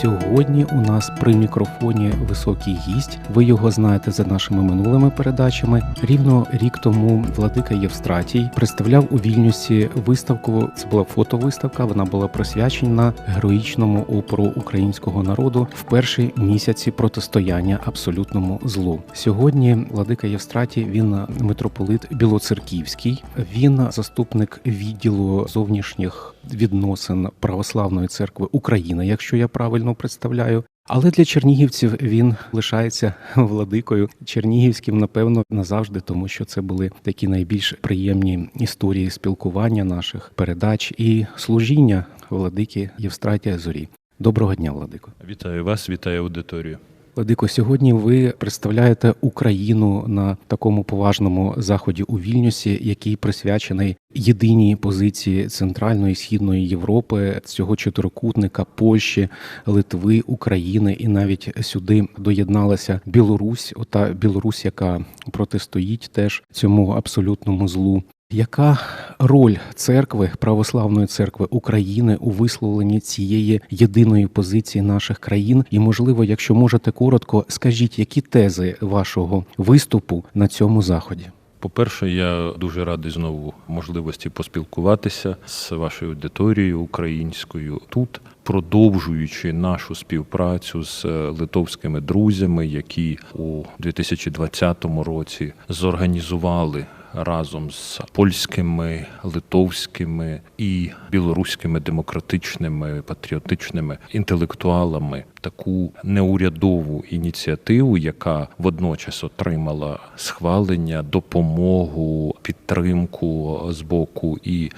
Сьогодні у нас при мікрофоні високий гість. Ви його знаєте за нашими минулими передачами. Рівно рік тому владика Євстратій представляв у Вільнюсі виставку. Це була фотовиставка. Вона була присвячена героїчному опору українського народу в перші місяці протистояння абсолютному злу. Сьогодні владика Євстратій він митрополит Білоцерківський. Він заступник відділу зовнішніх відносин Православної церкви України, якщо я правильно представляю. Але для чернігівців він лишається владикою чернігівським, напевно, назавжди, тому що це були такі найбільш приємні історії спілкування наших передач і служіння владики Євстратія Зорі. Доброго дня, владико. Вітаю вас, вітаю аудиторію. Владико, сьогодні ви представляєте Україну на такому поважному заході у Вільнюсі, який присвячений єдиній позиції Центральної і Східної Європи, цього чотирикутника Польщі, Литви, України, і навіть сюди доєдналася Білорусь, ота Білорусь, яка протистоїть теж цьому абсолютному злу. Яка роль церкви православної церкви України у висловленні цієї єдиної позиції наших країн? І, можливо, якщо можете коротко, скажіть, які тези вашого виступу на цьому заході? По-перше, я дуже радий знову можливості поспілкуватися з вашою аудиторією українською тут, продовжуючи нашу співпрацю з литовськими друзями, які у 2020 році зорганізували разом з польськими, литовськими і білоруськими демократичними патріотичними інтелектуалами таку неурядову ініціативу, яка водночас отримала схвалення, допомогу, підтримку з боку і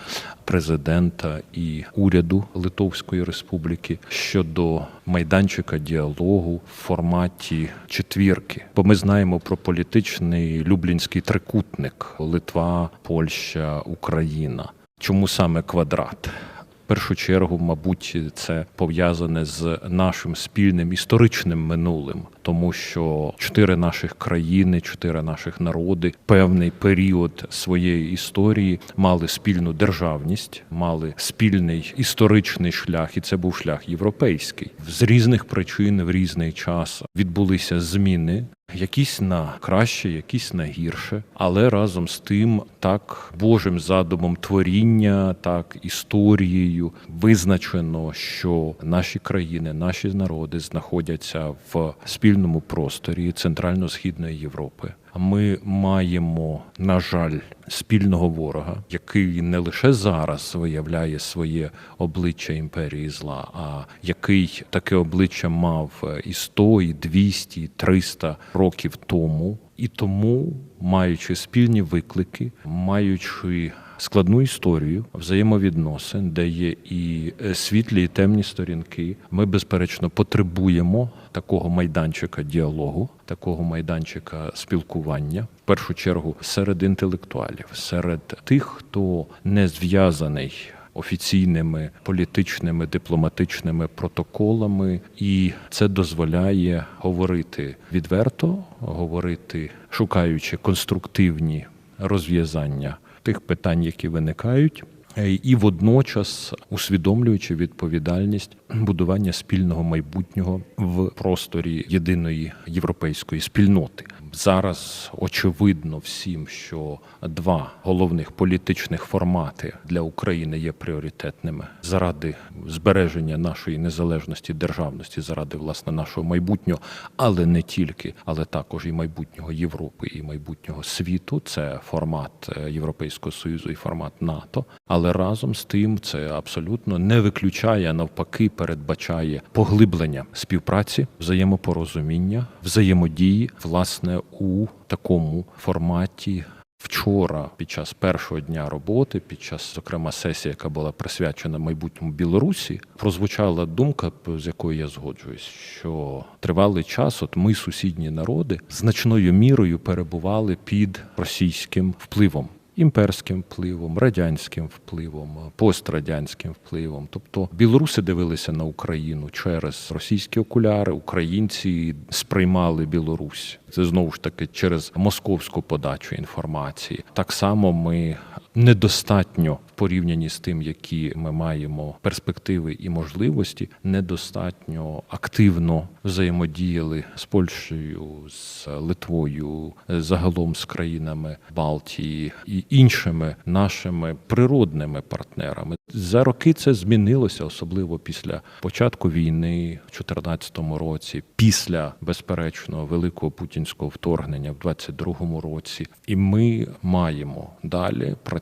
президента і уряду Литовської Республіки щодо майданчика діалогу в форматі четвірки. Бо ми знаємо про політичний люблінський трикутник Литва, Польща, Україна. Чому саме квадрат? Першу чергу, мабуть, це пов'язане з нашим спільним історичним минулим, тому що чотири наших країни, чотири наших народи, певний період своєї історії мали спільну державність, мали спільний історичний шлях, і це був шлях європейський. З різних причин в різний час відбулися зміни. Якісь на краще, якісь на гірше, але разом з тим, так Божим задумом творіння, так історією визначено, що наші країни, наші народи знаходяться в спільному просторі Центрально-східної Європи. Ми маємо, на жаль, спільного ворога, який не лише зараз виявляє своє обличчя імперії зла, а який таке обличчя мав і 100, і 200, і 300 років тому. І тому, маючи спільні виклики, маючи складну історію взаємовідносин, де є і світлі, і темні сторінки, ми безперечно потребуємо такого майданчика діалогу, такого майданчика спілкування, в першу чергу серед інтелектуалів, серед тих, хто не зв'язаний. Офіційними політичними дипломатичними протоколами, і це дозволяє говорити відверто, говорити, шукаючи конструктивні розв'язання тих питань, які виникають, і водночас усвідомлюючи відповідальність будування спільного майбутнього в просторі єдиної європейської спільноти. Зараз очевидно всім, що два головних політичних формати для України є пріоритетними заради збереження нашої незалежності, державності, заради власне нашого майбутнього, але не тільки, але також і майбутнього Європи, і майбутнього світу. Це формат Європейського союзу і формат НАТО. Але разом з тим це абсолютно не виключає, а навпаки, передбачає поглиблення співпраці, взаємопорозуміння, взаємодії, власне, у такому форматі. Вчора, під час першого дня роботи, під час зокрема сесії, яка була присвячена майбутньому Білорусі, прозвучала думка, з якою я згоджуюсь, що тривалий час, от ми, сусідні народи, значною мірою перебували під російським впливом. Імперським впливом, радянським впливом, пострадянським впливом. Тобто білоруси дивилися на Україну через російські окуляри, українці сприймали Білорусь. Це знову ж таки через московську подачу інформації. Так само ми недостатньо в порівнянні з тим, які ми маємо перспективи і можливості, недостатньо активно взаємодіяли з Польщею, з Литвою, загалом з країнами Балтії і іншими нашими природними партнерами. За роки це змінилося, особливо після початку війни в 2014 році, після безперечно великого путінського вторгнення в 2022 році. І ми маємо далі працювати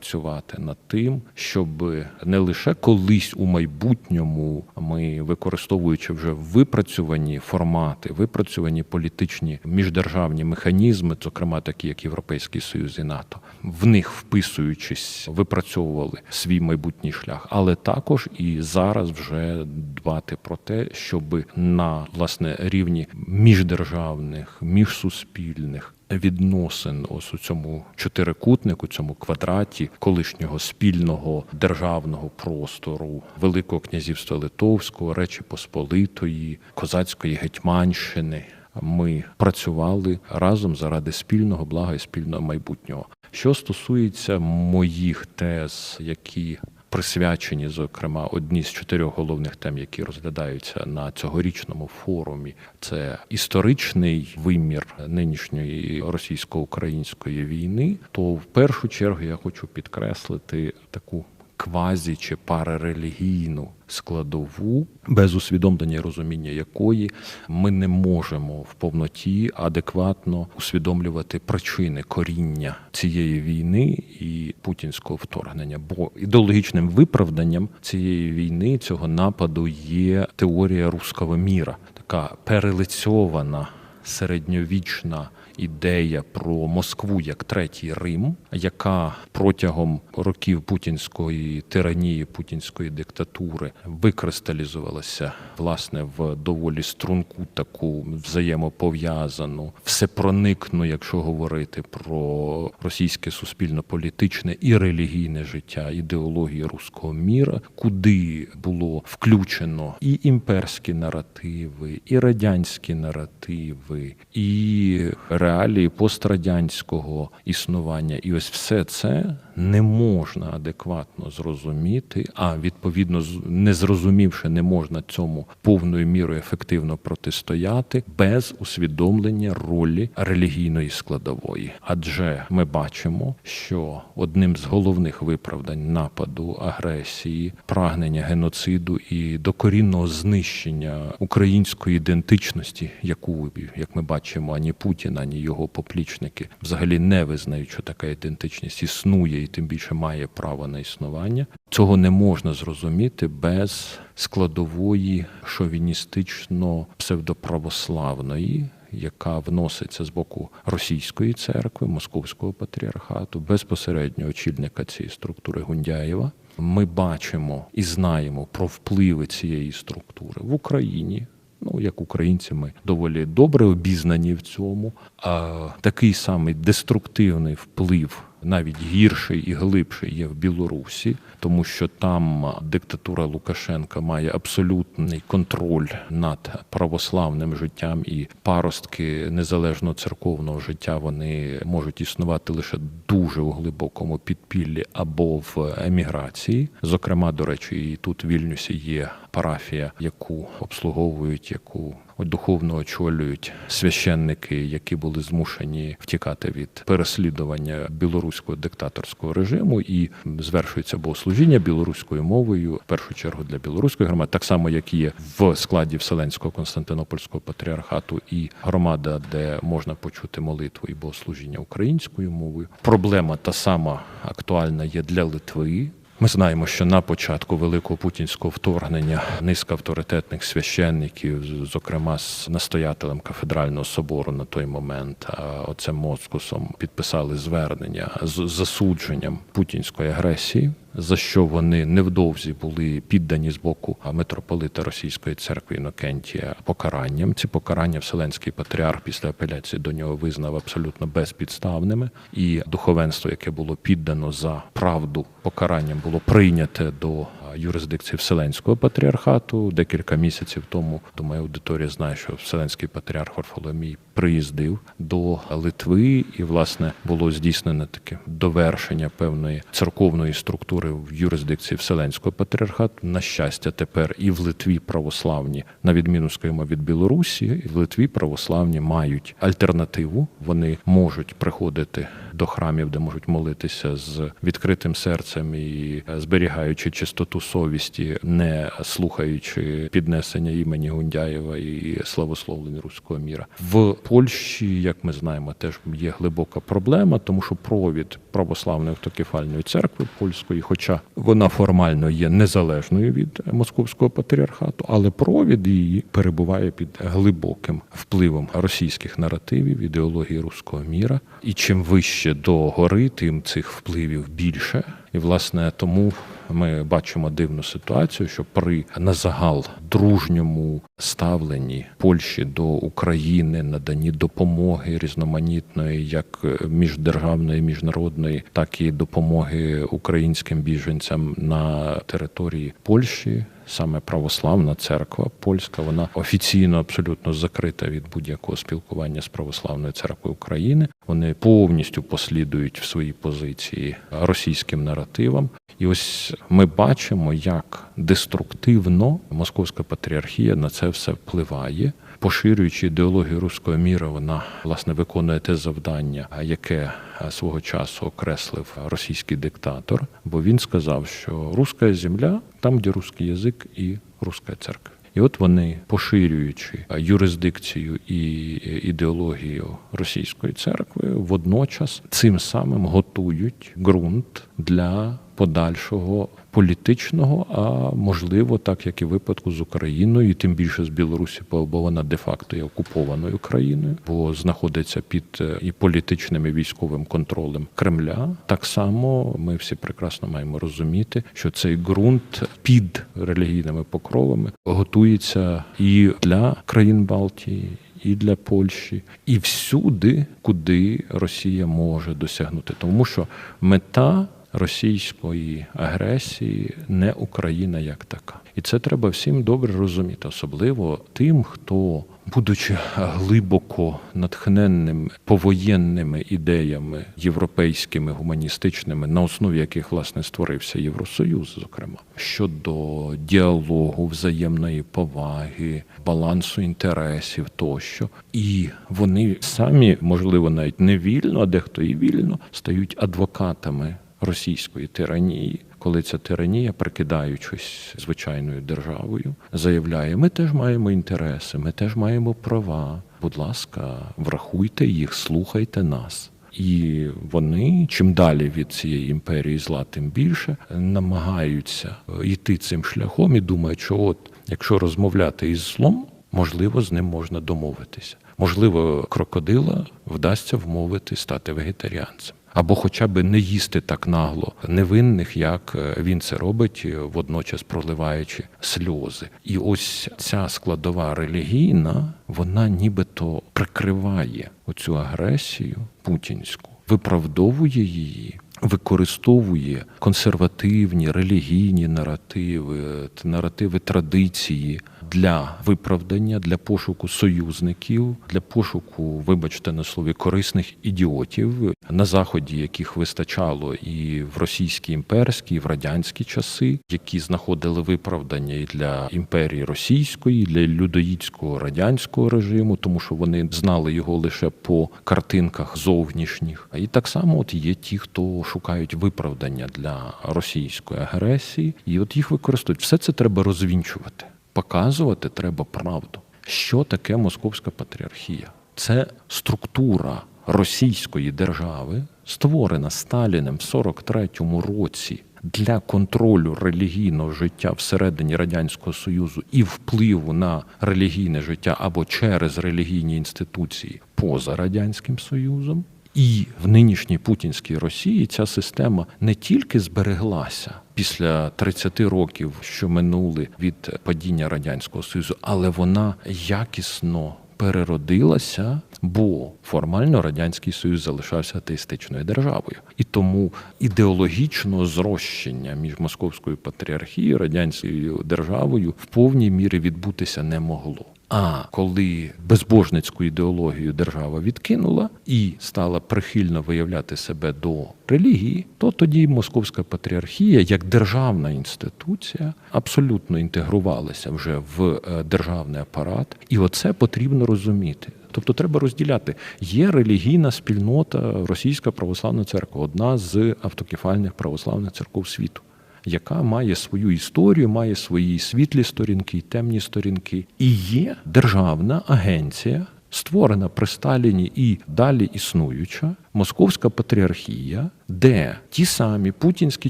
над тим, щоб не лише колись у майбутньому ми, використовуючи вже випрацьовані формати, випрацьовані політичні міждержавні механізми, зокрема такі як Європейський Союз і НАТО, в них вписуючись, випрацьовували свій майбутній шлях, але також і зараз вже дбати про те, щоб на власне рівні міждержавних, міжсуспільних відносин ось у цьому чотирикутнику, цьому квадраті колишнього спільного державного простору Великого князівства Литовського, Речі Посполитої, Козацької Гетьманщини. Ми працювали разом заради спільного блага і спільного майбутнього. Що стосується моїх тез, які присвячені, зокрема, одні з чотирьох головних тем, які розглядаються на цьогорічному форумі, це історичний вимір нинішньої російсько-української війни. То в першу чергу я хочу підкреслити таку квазі чи парарелігійну складову, без усвідомлення і розуміння якої ми не можемо в повноті адекватно усвідомлювати причини коріння цієї війни і путінського вторгнення. Бо ідеологічним виправданням цієї війни цього нападу є теорія руського міра, така перелицьована середньовічна ідея про Москву як третій Рим, яка протягом років путінської тиранії, путінської диктатури викристалізувалася власне в доволі струнку таку взаємопов'язану, всепроникну, якщо говорити про російське суспільно-політичне і релігійне життя, ідеології руського міра, куди було включено і імперські наративи, і радянські наративи, і реалії пострадянського існування. І ось все це не можна адекватно зрозуміти, а відповідно не зрозумівши, не можна цьому повною мірою ефективно протистояти без усвідомлення ролі релігійної складової. Адже ми бачимо, що одним з головних виправдань нападу, агресії, прагнення геноциду і докорінного знищення української ідентичності, яку як ми бачимо, ані Путін, ані його поплічники взагалі не визнають, що така ідентичність існує і тим більше має право на існування. Цього не можна зрозуміти без складової шовіністично псевдоправославної. Яка вноситься з боку російської церкви, московського патріархату, безпосередньо очільника цієї структури Гундяєва, ми бачимо і знаємо про впливи цієї структури в Україні. Ну, як українці, ми доволі добре обізнані в цьому. А такий самий деструктивний вплив, навіть гірший і глибший, є в Білорусі, тому що там диктатура Лукашенка має абсолютний контроль над православним життям, і паростки незалежного церковного життя вони можуть існувати лише дуже у глибокому підпіллі або в еміграції. Зокрема, до речі, і тут в Вільнюсі є парафія, яку обслуговують, яку духовно очолюють священники, які були змушені втікати від переслідування білоруського диктаторського режиму, і звершується богослужіння білоруською мовою, в першу чергу для білоруської громади, так само як є в складі Вселенського Константинопольського патріархату і громада, де можна почути молитву і богослужіння українською мовою. Проблема та сама актуальна є для Литви. Ми знаємо, що на початку великого путінського вторгнення низка авторитетних священників, зокрема з настоятелем кафедрального собору на той момент, оцем Москусом, підписали звернення з засудженням путінської агресії. За що вони невдовзі були піддані з боку митрополита Російської церкви Інокентія покаранням. Ці покарання Вселенський патріарх після апеляції до нього визнав абсолютно безпідставними, і духовенство, яке було піддано за правду покаранням, було прийняте до юрисдикції Вселенського патріархату. Декілька місяців тому, думаю, аудиторія знає, що Вселенський патріарх Варфоломій приїздив до Литви, і власне було здійснено таке довершення певної церковної структури в юрисдикції Вселенського патріархату. На щастя, тепер і в Литві православні, на відміну скажімо, від Білорусі, і в Литві православні мають альтернативу. Вони можуть приходити до храмів, де можуть молитися з відкритим серцем і зберігаючи чистоту совісті, не слухаючи піднесення імені Гундяєва і славословлень руського міра. В Польщі, як ми знаємо, теж є глибока проблема, тому що провід православної автокефальної церкви польської, хоча вона формально є незалежною від московського патріархату, але провід її перебуває під глибоким впливом російських наративів, ідеології руського міра. І чим вище до гори, тим цих впливів більше. І власне тому ми бачимо дивну ситуацію, що при на загал дружньому ставленні Польщі до України, наданні допомоги різноманітної, як міждержавної, міжнародної, так і допомоги українським біженцям на території Польщі. Саме православна церква польська, вона офіційно абсолютно закрита від будь-якого спілкування з православною церквою України. Вони повністю послідують в своїй позиції російським наративам. І ось ми бачимо, як деструктивно московська патріархія на це все впливає. Поширюючи ідеологію руського міра, вона власне виконує те завдання, яке свого часу окреслив російський диктатор. Бо він сказав, що руська земля там, де русський язик і руська церква. І от вони, поширюючи юрисдикцію і ідеологію російської церкви, водночас цим самим готують ґрунт для подальшого політичного, а можливо, так як і випадку з Україною, і тим більше з Білорусі, бо вона де-факто є окупованою країною, бо знаходиться під е, і політичним і військовим контролем Кремля. Так само ми всі прекрасно маємо розуміти, що цей ґрунт під релігійними покровами готується і для країн Балтії. І для Польщі, і всюди, куди Росія може досягнути, тому що мета російської агресії не Україна як така, і це треба всім добре розуміти, особливо тим, хто, будучи глибоко натхненним повоєнними ідеями європейськими гуманістичними, на основі яких власне створився Євросоюз, зокрема щодо діалогу, взаємної поваги, балансу інтересів тощо, і вони самі, можливо, навіть не вільно, а дехто і вільно стають адвокатами російської тиранії, коли ця тиранія, прикидаючись звичайною державою, заявляє: ми теж маємо інтереси, ми теж маємо права. Будь ласка, врахуйте їх, слухайте нас. І вони чим далі від цієї імперії зла, тим більше намагаються йти цим шляхом і думають, що от якщо розмовляти із злом, можливо, з ним можна домовитися. Можливо, крокодила вдасться вмовити стати вегетаріанцем. Або хоча б не їсти так нагло невинних, як він це робить, водночас проливаючи сльози. І ось ця складова релігійна, вона нібито прикриває оцю агресію путінську, виправдовує її. Використовує консервативні релігійні наративи, наративи традиції для виправдання, для пошуку союзників, для пошуку, вибачте на слові, корисних ідіотів на заході, яких вистачало і в російській імперській, і в радянські часи, які знаходили виправдання і для імперії російської, і для людоїдського радянського режиму, тому що вони знали його лише по картинках зовнішніх. І так само, от є ті, хто шукають виправдання для російської агресії, і от їх використовують. Все це треба розвінчувати. Показувати треба правду. Що таке московська патріархія? Це структура російської держави, створена Сталіним в 43-му році для контролю релігійного життя всередині радянського союзу і впливу на релігійне життя або через релігійні інституції поза радянським союзом. І в нинішній путінській Росії ця система не тільки збереглася після 30 років, що минули від падіння радянського союзу, але вона якісно переродилася, бо формально радянський союз залишався атеїстичною державою, і тому ідеологічного зрощення між московською патріархією радянською державою в повній мірі відбутися не могло. А коли безбожницьку ідеологію держава відкинула і стала прихильно виявляти себе до релігії, то тоді московська патріархія як державна інституція абсолютно інтегрувалася вже в е, державний апарат, і оце потрібно розуміти. Тобто треба розділяти. Є релігійна спільнота Російська православна церква, одна з автокефальних православних церков світу яка має свою історію, має свої світлі сторінки і темні сторінки. І є державна агенція, створена при Сталіні і далі існуюча Московська патріархія, де ті самі путінські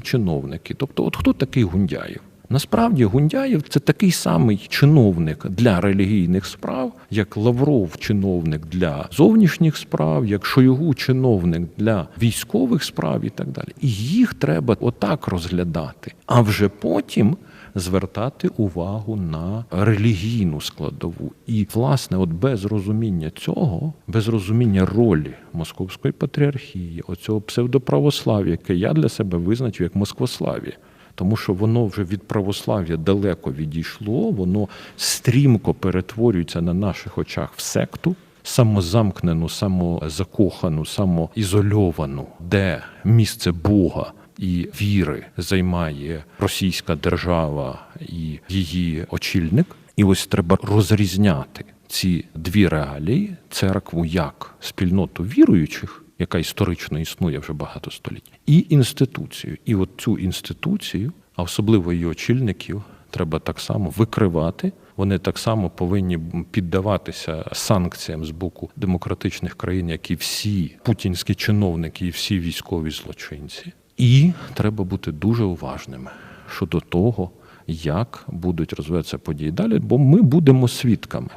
чиновники, тобто, от хто такий Гундяєв? Насправді Гундяєв це такий самий чиновник для релігійних справ, як Лавров чиновник для зовнішніх справ, як Шойгу чиновник для військових справ і так далі. І їх треба отак розглядати, а вже потім. Звертати увагу на релігійну складову, і власне, от без розуміння цього, без розуміння ролі московської патріархії, оцього псевдоправослав'я, яке я для себе визначив як москвослав'я, тому що воно вже від православ'я далеко відійшло, воно стрімко перетворюється на наших очах в секту. Самозамкнену, самозакохану, самоізольовану, де місце Бога і віри займає російська держава і її очільник. І ось треба розрізняти ці дві реалії церкву як спільноту віруючих, яка історично існує вже багато століть, і інституцію. І от цю інституцію, а особливо її очільників, треба так само викривати. Вони так само повинні піддаватися санкціям з боку демократичних країн, як і всі путінські чиновники, і всі військові злочинці. І треба бути дуже уважними щодо того, як будуть розвиватися події далі, бо ми будемо свідками.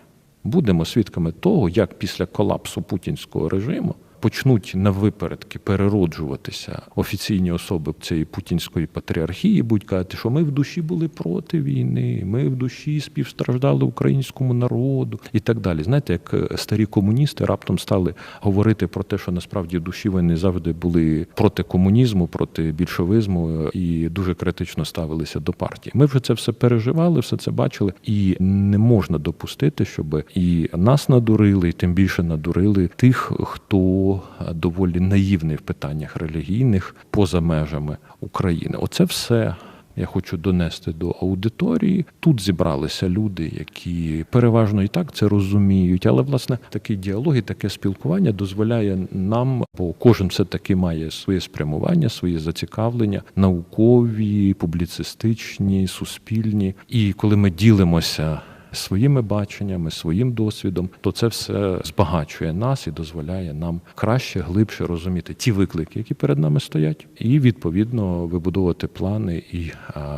Будемо свідками того, як після колапсу путінського режиму почнуть на випередки перероджуватися офіційні особи цієї путінської патріархії, будуть казати, що ми в душі були проти війни, ми в душі співстраждали українському народу і так далі. Знаєте, як старі комуністи раптом стали говорити про те, що насправді в душі вони завжди були проти комунізму, проти більшовизму і дуже критично ставилися до партії. Ми вже це все переживали, все це бачили, і не можна допустити, щоб і нас надурили, і тим більше надурили тих, хто доволі наївний в питаннях релігійних поза межами України. Оце все. Я хочу донести до аудиторії. Тут зібралися люди, які переважно і так це розуміють. Але власне такий діалог і таке спілкування дозволяє нам, бо кожен все таки має своє спрямування, своє зацікавлення, наукові, публіцистичні, суспільні. І коли ми ділимося своїми баченнями, своїм досвідом, то це все збагачує нас і дозволяє нам краще, глибше розуміти ті виклики, які перед нами стоять, і відповідно вибудовувати плани і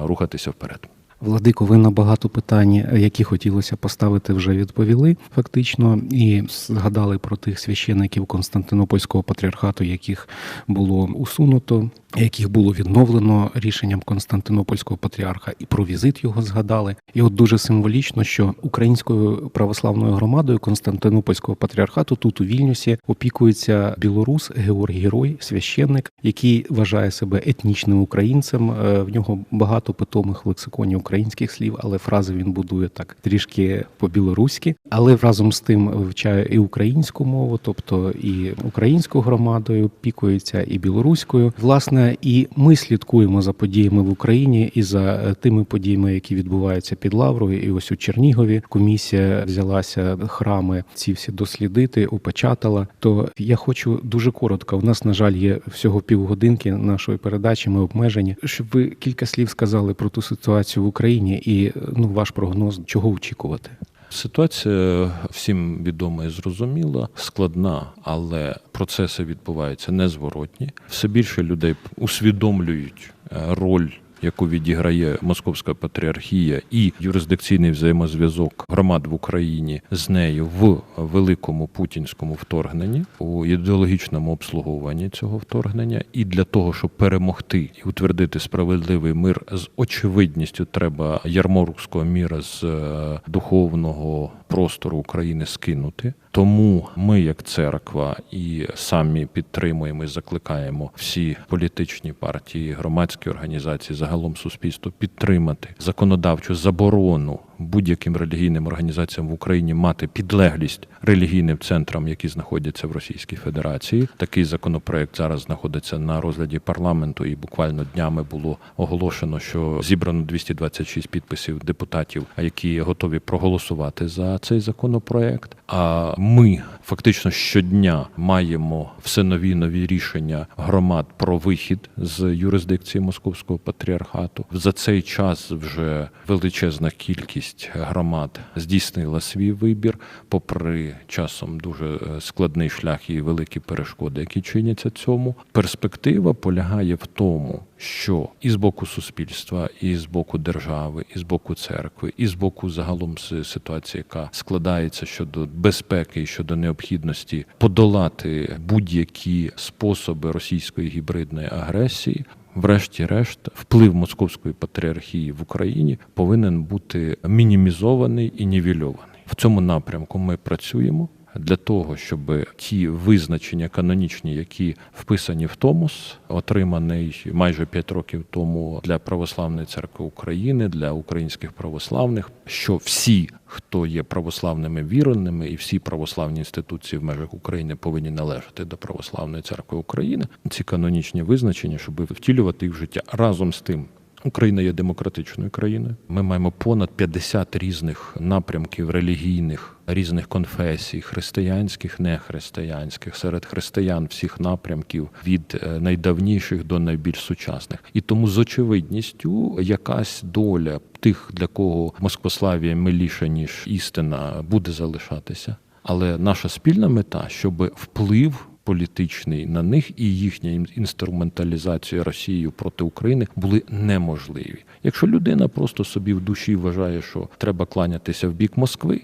рухатися вперед. Владико, ви на багато питань, які хотілося поставити, вже відповіли фактично, і згадали про тих священиків Константинопольського патріархату, яких було усунуто, яких було відновлено рішенням Константинопольського патріарха, і про візит його згадали. І от дуже символічно, що українською православною громадою Константинопольського патріархату тут у Вільнюсі опікується білорус Георгій Герой, священник, який вважає себе етнічним українцем. Е, В нього багато питомих в лексиконі українських слів, але фрази він будує так трішки по-білоруськи. Але разом з тим вивчає і українську мову, тобто і українською громадою опікується, і білоруською. Власне, і ми слідкуємо за подіями в Україні і за е, тими подіями, які відбуваються під Лаврою. І ось у Чернігові комісія взялася храми ці всі дослідити, опечатала. То я хочу дуже коротко. У нас на жаль є всього півгодинки нашої передачі. Ми обмежені. Щоб ви кілька слів сказали про ту ситуацію в Україні і ну ваш прогноз, чого очікувати. Ситуація всім відома і зрозуміла, складна, але процеси відбуваються незворотні. Все більше людей усвідомлюють е, роль яку відіграє Московська патріархія, і юрисдикційний взаємозв'язок громад в Україні з нею в великому путінському вторгненні, у ідеологічному обслуговуванні цього вторгнення, і для того, щоб перемогти і утвердити справедливий мир з очевидністю, треба ярморського міра з е, духовного простору України скинути. Тому ми, як церква, і самі підтримуємо і закликаємо всі політичні партії, громадські організації, загалом суспільство підтримати законодавчу заборону будь-яким релігійним організаціям в Україні мати підлеглість релігійним центрам, які знаходяться в Російській Федерації. Такий законопроект зараз знаходиться на розгляді парламенту, і буквально днями було оголошено, що зібрано 226 підписів депутатів, які готові проголосувати за цей законопроект. А ми фактично щодня маємо все нові нові рішення громад про вихід з юрисдикції Московського патріархату. За цей час вже величезна кількість громад здійснила свій вибір, попри часом дуже е, складний шлях і великі перешкоди, які чиняться цьому. Перспектива полягає в тому, що і з боку суспільства, і з боку держави, і з боку церкви, і з боку загалом ситуації, яка складається щодо безпеки і щодо необхідності подолати будь-які способи російської гібридної агресії. Врешті-решт, вплив московської патріархії в Україні повинен бути мінімізований і нівельований. В цьому напрямку ми працюємо для того, щоб ті визначення канонічні, які вписані в Томос, отриманий майже 5 років тому для православної церкви України, для українських православних, що всі, хто є православними віреними, і всі православні інституції в межах України повинні належати до православної церкви України. Ці канонічні визначення, щоб втілювати їх в життя разом з тим. Україна є демократичною країною. Ми маємо понад 50 різних напрямків релігійних, різних конфесій, християнських, нехристиянських, серед християн всіх напрямків від е, найдавніших до найбільш сучасних. І тому з очевидністю якась доля тих, для кого Москвославія миліша ніж істина, буде залишатися. Але наша спільна мета, щоб вплив політичний на них і їхня інструменталізація Росією проти України були неможливі. Якщо людина просто собі в душі вважає, що треба кланятися в бік Москви,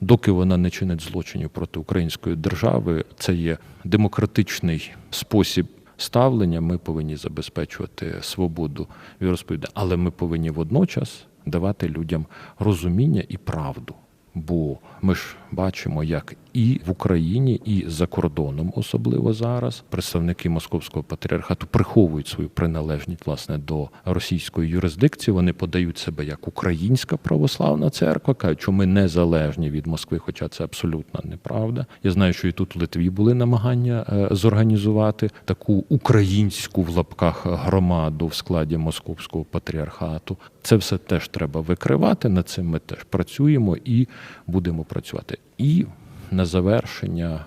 доки вона не чинить злочинів проти української держави, це є демократичний спосіб. Ставлення ми повинні забезпечувати свободу віросповідання, але ми повинні водночас давати людям розуміння і правду. Бо ми ж бачимо, як і в Україні, і за кордоном, особливо зараз, представники московського патріархату приховують свою приналежність власне до російської юрисдикції. Вони подають себе як українська православна церква, кажуть, що ми незалежні від Москви, хоча це абсолютно неправда. Я знаю, що і тут в Литві були намагання е, зорганізувати таку українську в лапках громаду в складі московського патріархату. Це все теж треба викривати. Над цим ми теж працюємо і будемо працювати. І на завершення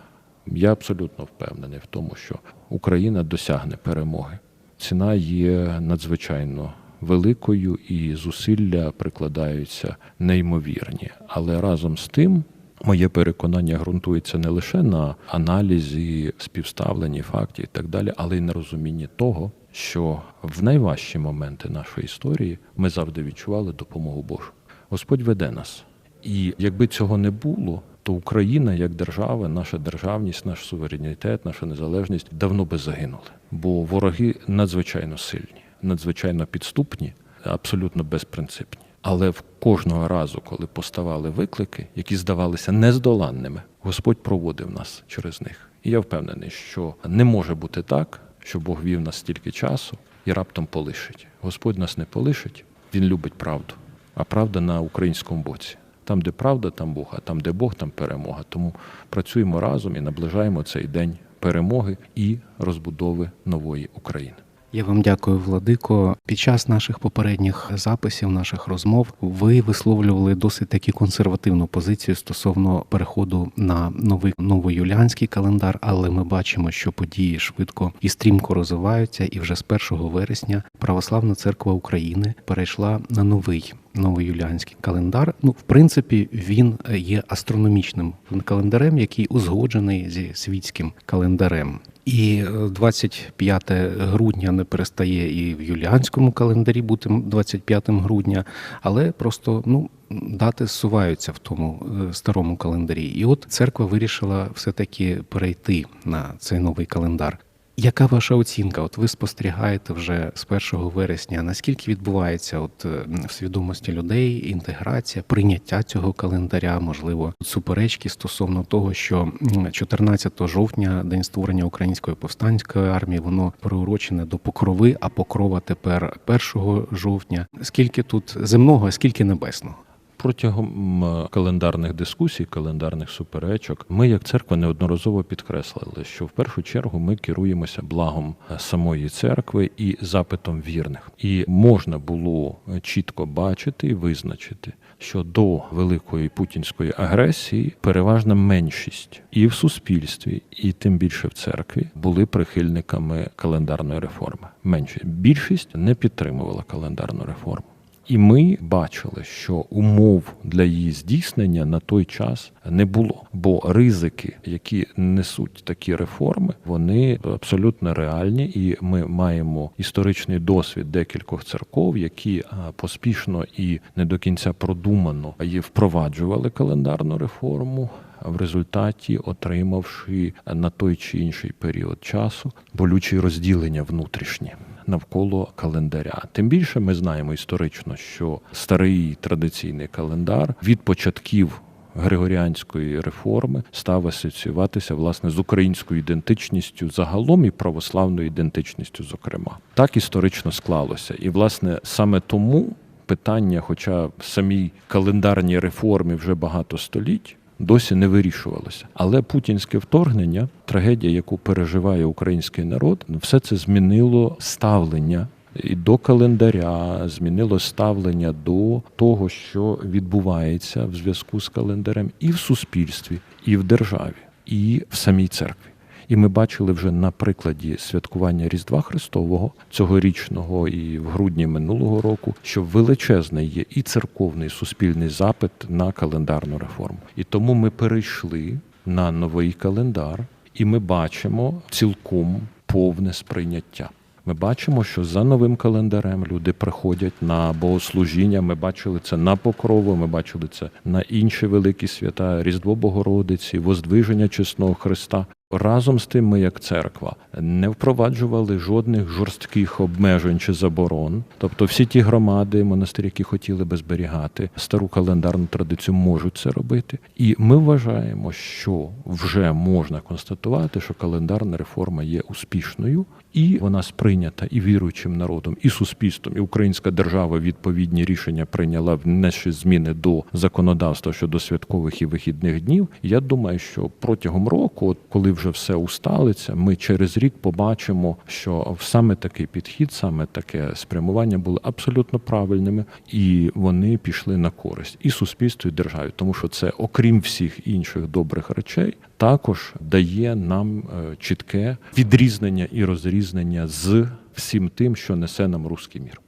я абсолютно впевнений в тому, що Україна досягне перемоги. Ціна є надзвичайно великою, і зусилля прикладаються неймовірні. Але разом з тим. Моє переконання ґрунтується не лише на аналізі, співставленні фактів і так далі, але й на розумінні того, що в найважчі моменти нашої історії ми завжди відчували допомогу Божу. Господь веде нас. І якби цього не було, то Україна як держава, наша державність, наш суверенітет, наша незалежність давно би загинули. Бо вороги надзвичайно сильні, надзвичайно підступні, абсолютно безпринципні. Але в кожного разу, коли поставали виклики, які здавалися нездоланними, Господь проводив нас через них. І я впевнений, що не може бути так, що Бог вів нас стільки часу і раптом полишить. Господь нас не полишить, Він любить правду, а правда на українському боці. Там, де правда, там Бог, а там, де Бог, там перемога. Тому працюємо разом і наближаємо цей день перемоги і розбудови нової України. Я вам дякую, Владико. Під час наших попередніх записів, наших розмов, ви висловлювали досить таки консервативну позицію стосовно переходу на новий новоюліанський календар, але ми бачимо, що події швидко і стрімко розвиваються, і вже з 1 вересня Православна церква України перейшла на новий новоюліанський календар. Ну, в принципі, він є астрономічним календарем, який узгоджений зі світським календарем. І е, 25 грудня не перестає і в юліанському календарі бути 25 грудня, але просто ну. Дати зсуваються в тому е, старому календарі, і от церква вирішила все-таки перейти на цей новий календар. Яка ваша оцінка? От ви спостерігаєте вже з 1 вересня, наскільки відбувається от е, в свідомості людей інтеграція, прийняття цього календаря, можливо, суперечки стосовно того, що м, 14 жовтня, день створення української повстанської армії, воно приурочене до покрови, а покрова тепер 1 жовтня. Скільки тут земного, а скільки небесного? Протягом календарних дискусій, календарних суперечок, ми, як церква, неодноразово підкреслили, що в першу чергу ми керуємося благом е, самої церкви і запитом вірних. І можна було е, чітко бачити і визначити, що до великої путінської агресії переважна меншість і в суспільстві, і тим більше в церкві були прихильниками календарної реформи. Меншість більшість не підтримувала календарну реформу. І ми бачили, що умов для її здійснення на той час не було, бо ризики, які несуть такі реформи, вони абсолютно реальні, і ми маємо історичний досвід декількох церков, які поспішно і не до кінця продумано її впроваджували календарну реформу. В результаті отримавши на той чи інший період часу болючі розділення внутрішні навколо календаря. Тим більше ми знаємо історично, що старий традиційний календар від початків. Григоріанської реформи став асоціюватися власне з українською ідентичністю загалом і православною ідентичністю, зокрема, так історично склалося, і власне саме тому питання, хоча в самій календарній реформі вже багато століть. Досі не вирішувалося, але путінське вторгнення, трагедія, яку переживає український народ, все це змінило ставлення і до календаря, змінило ставлення до того, що відбувається в зв'язку з календарем, і в суспільстві, і в державі, і в самій церкві. І ми бачили вже на прикладі святкування Різдва Христового цьогорічного і в грудні минулого року, що величезний є і церковний і суспільний запит на календарну реформу. І тому ми перейшли на новий календар, і ми бачимо цілком повне сприйняття. Ми бачимо, що за новим календарем люди приходять на богослужіння. Ми бачили це на Покрову, ми бачили це на інші великі свята, Різдво Богородиці, Воздвиження Чесного Христа. Разом з тим, ми, як церква, не впроваджували жодних жорстких обмежень чи заборон. Тобто, всі ті громади, монастирі, які хотіли би зберігати стару календарну традицію, можуть це робити. І ми вважаємо, що вже можна констатувати, що календарна реформа є успішною, і вона сприйнята і віруючим народом, і суспільством, і українська держава відповідні рішення прийняла внесши зміни до законодавства щодо святкових і вихідних днів. Я думаю, що протягом року, от коли вже все усталиться, ми через рік побачимо, що саме такий підхід, саме таке спрямування були абсолютно правильними, і вони пішли на користь і суспільству, і державі, тому що це, окрім всіх інших добрих речей, також дає нам е, чітке відрізнення і розрізнення з всім тим, що несе нам руський мір.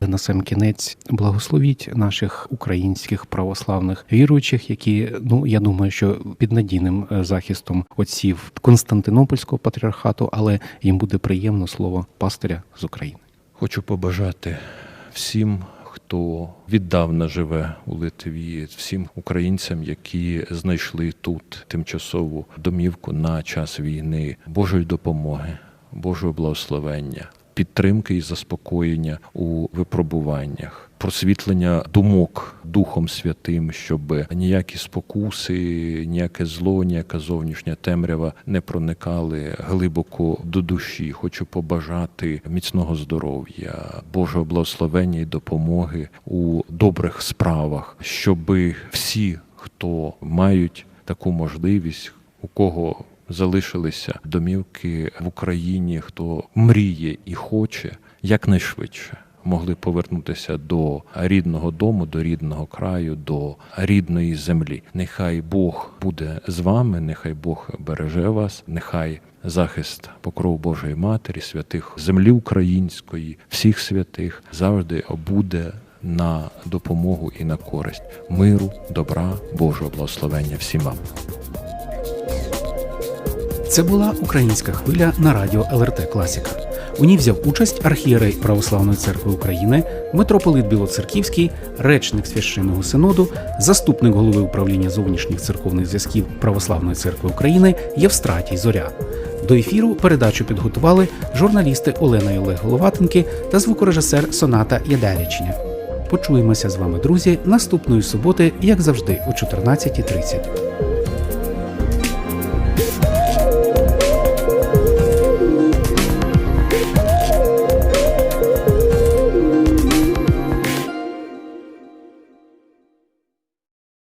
На сам кінець благословіть наших українських православних віруючих, які ну я думаю, що під надійним е, захистом отців Константинопольського патріархату, але їм буде приємно слово пастиря з України. Хочу побажати всім, хто віддавна живе у Литві, всім українцям, які знайшли тут тимчасову домівку на час війни, Божої допомоги, Божого благословення, підтримки і заспокоєння у випробуваннях. Просвітлення думок Духом Святим, щоб ніякі спокуси, ніяке зло, ніяка зовнішня темрява не проникали глибоко до душі. Хочу побажати міцного здоров'я, Божого благословення і допомоги у добрих справах, щоби всі, хто мають таку можливість, у кого залишилися домівки в Україні, хто мріє і хоче якнайшвидше. Могли повернутися до рідного дому, до рідного краю, до рідної землі. Нехай Бог буде з вами, нехай Бог береже вас, нехай захист покров Божої Матері, святих землі української, всіх святих завжди буде на допомогу і на користь миру, добра, Божого благословення всім вам. Це була українська хвиля на радіо ЛРТ Класіка. У ній взяв участь архієрей Православної церкви України, митрополит Білоцерківський, речник священного синоду, заступник голови управління зовнішніх церковних зв'язків Православної церкви України Євстратій Зоря. До ефіру передачу підготували журналісти Олена і Олег Головатенки та звукорежисер Соната Ядарічня. Почуємося з вами, друзі, наступної суботи, як завжди, о 14.30.